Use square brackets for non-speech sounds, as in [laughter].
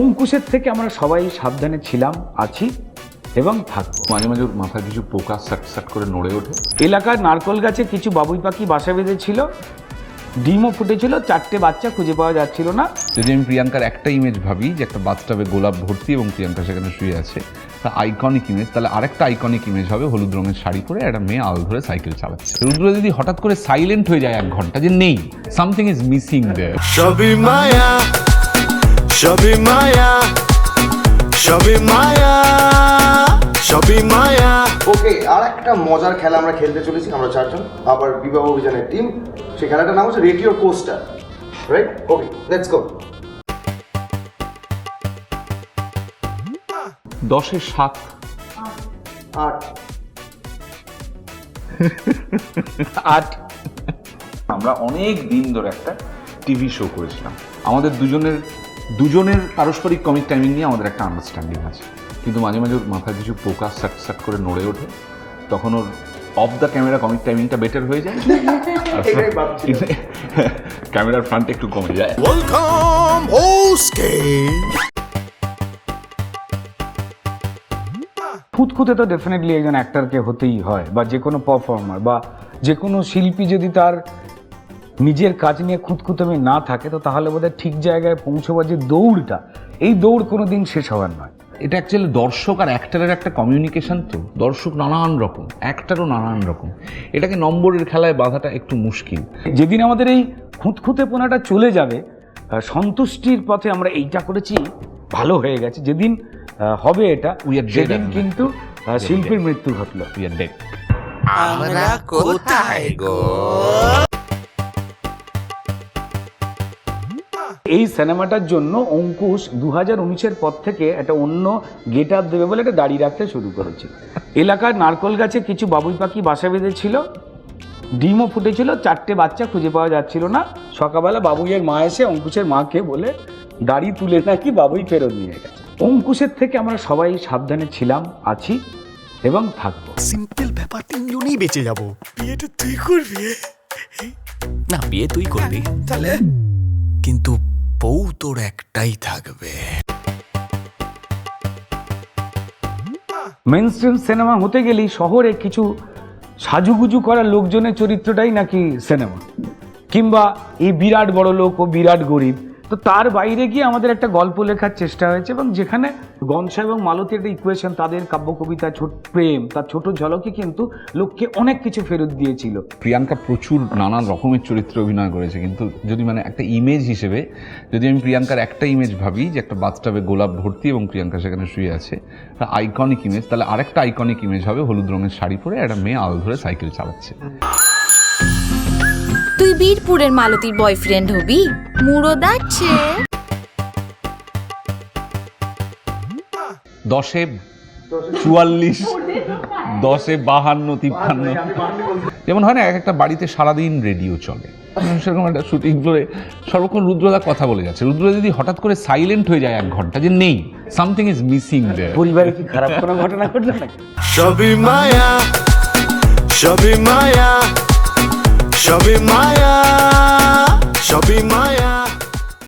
অঙ্কুশের থেকে আমরা সবাই সাবধানে ছিলাম আছি এবং থাকব। মাঝে মাঝে ওর মাথায় কিছু পোকা সাট সাট করে নড়ে ওঠে। এলাকার নারকল গাছে কিছু বাবুই পাখি বাসা বেঁধেছিল ডিমও ফুটেছিল চারটে বাচ্চা খুঁজে পাওয়া যাচ্ছিল না। যদি আমি প্রিয়াঙ্কার একটা ইমেজ ভাবি যে একটা বাথটাবে গোলাপ ভর্তি এবং প্রিয়াঙ্কা সেখানে শুয়ে আছে তা আইকনিক ইমেজ তাহলে আরেকটা আইকনিক ইমেজ হবে হলুদ রঙের শাড়ি পরে একটা মেয়ে আল ধরে সাইকেল চালাচ্ছে। রুদ্র যদি হঠাৎ করে সাইলেন্ট হয়ে যায় এক ঘণ্টা যে নেই সামথিং ইজ মিসিং সবই মায়া সবই মায়া সবই মায়া সবই মায়া। ওকে আর একটা মজার খেলা আমরা খেলতে চলেছি আমরা চারজন আবার বিবাহ অভিযানের টিম সেই খেলাটার নাম হচ্ছে radio coaster right okay let's go দশের সাত। আট। [laughs] আট। আমরা অনেক দিন ধরে একটা টিভি শো করেছিলাম। আমাদের দুজনের দুজনের পারস্পরিক কমিক টাইমিং নিয়ে আমাদের একটা আন্ডারস্ট্যান্ডিং আছে। কিন্তু মাঝে মাঝে ওর মাথায় কিছু পোকা সাট সাট করে নড়ে ওঠে তখন ওর অফ দ্য ক্যামেরা কমিক টাইমিংটা বেটার হয়ে যায়। [laughs] ক্যামেরার [laughs] ফ্রন্ট একটু কমে যায়। ওয়েলকাম খুঁতখুঁতে তো ডেফিনেটলি একজন অ্যাক্টারকে হতেই হয় বা যে কোনো পারফর্মার বা যে কোনো শিল্পী যদি তার নিজের কাজ নিয়ে খুঁতখুঁতমি না থাকে তো তাহলে বোধহয় ঠিক জায়গায় পৌঁছবার যে দৌড়টা। এই দৌড় কোনো দিন শেষ হওয়ার নয়। এটা অ্যাকচুয়ালি দর্শক আর অ্যাক্টারের একটা কমিউনিকেশন তো। দর্শক নানান রকম অ্যাক্টারও নানান রকম। এটাকে নম্বরের খেলায় বাধাটা একটু মুশকিল। যেদিন আমাদের এই খুঁতখুঁতেপনাটা চলে যাবে সন্তুষ্টির পথে আমরা এইটা করেছি ভালো হয়ে গেছে। যেদিন আহ, হবে এটা সেদিন কিন্তু শিল্পীর মৃত্যু ঘটলো. আমরা কোথায় গো? এই সিনেমাটার জন্য অঙ্কুশ দু হাজার উনিশের পর থেকে একটা অন্য গেট আপ দেবে বলে একটা দাড়ি রাখতে শুরু করেছে। এলাকার নারকল গাছে কিছু বাবুই পাখি বাসা বেঁধেছিল ডিমও ফুটেছিল চারটে বাচ্চা খুঁজে পাওয়া যাচ্ছিল না। সকালবেলা বাবুইয়ের মা এসে অঙ্কুশের মাকে বলে দাড়ি তুলে নাকি বাবুই ফেরত নিয়ে গেছে? অঙ্কুশের থেকে আমরা সবাই সাবধানে ছিলাম আছি এবং থাকব। সিম্পল ব্যাপার তিনজনই বেঁচে যাব। বিয়েটা তুই করবি? না বিয়ে তুই করবি। তাহলে? কিন্তু বউ তোর একটাই থাকবে। মেন স্ট্রিম সিনেমা হতে গেলেই শহরে কিছু সাজুগুজু করা লোকজনের চরিত্রটাই নাকি সিনেমা কিংবা এই বিরাট বড় লোক ও বিরাট গরিব তো তার বাইরে গিয়ে আমাদের একটা গল্প লেখার চেষ্টা হয়েছে এবং যেখানে গনসা এবং মালতী একটা ইকুয়েশন তাদের কাব্য কবিতা ছোট প্রেম তার ছোট ঝলকে কিন্তু লোককে অনেক কিছু ফেরত দিয়েছিল। প্রিয়াঙ্কা প্রচুর নানান রকমের চরিত্রে অভিনয় করেছে কিন্তু যদি মানে একটা ইমেজ হিসেবে যদি আমি প্রিয়াঙ্কার একটা ইমেজ ভাবি যে একটা বাথটাবে গোলাপ ভর্তি এবং প্রিয়াঙ্কা সেখানে শুয়ে আছে একটা আইকনিক ইমেজ তাহলে আরেকটা আইকনিক ইমেজ হবে হলুদ রঙের শাড়ি পরে একটা মেয়ে আল ধরে সাইকেল চালাচ্ছে। তুই বীরপুরের মালতীর বয়ফ্রেন্ড হবি? দশে চুয়াল্লিশ দশে বাহান্ন তিপ্পান্ন। যেমন হয় না এক একটা বাড়িতে সারাদিন রেডিও চলে। সেরকম একটা শুটিং ফ্লোরে সর্বক্ষণ রুদ্রদা কথা বলে যাচ্ছে। রুদ্র যদি হঠাৎ করে সাইলেন্ট হয়ে যায় এক ঘণ্টা যে নেই সামথিং ইজ মিসিং পরিবারে কি খারাপ কোনো ঘটনা ঘটলো নাকি? সবই মায়া সবই মায়া সবই মায়া সবই মায়া।